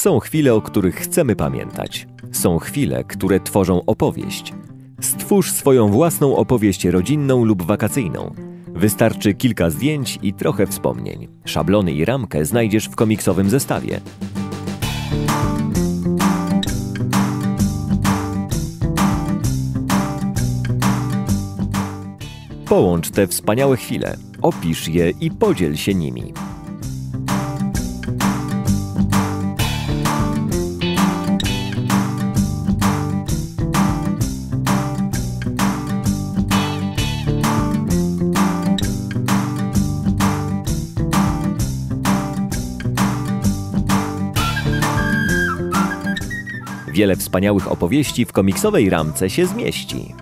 Są chwile, o których chcemy pamiętać. Są chwile, które tworzą opowieść. Stwórz swoją własną opowieść rodzinną lub wakacyjną. Wystarczy kilka zdjęć i trochę wspomnień. Szablony i ramkę znajdziesz w komiksowym zestawie. Połącz te wspaniałe chwile, opisz je i podziel się nimi. Wiele wspaniałych opowieści w komiksowej ramce się zmieści.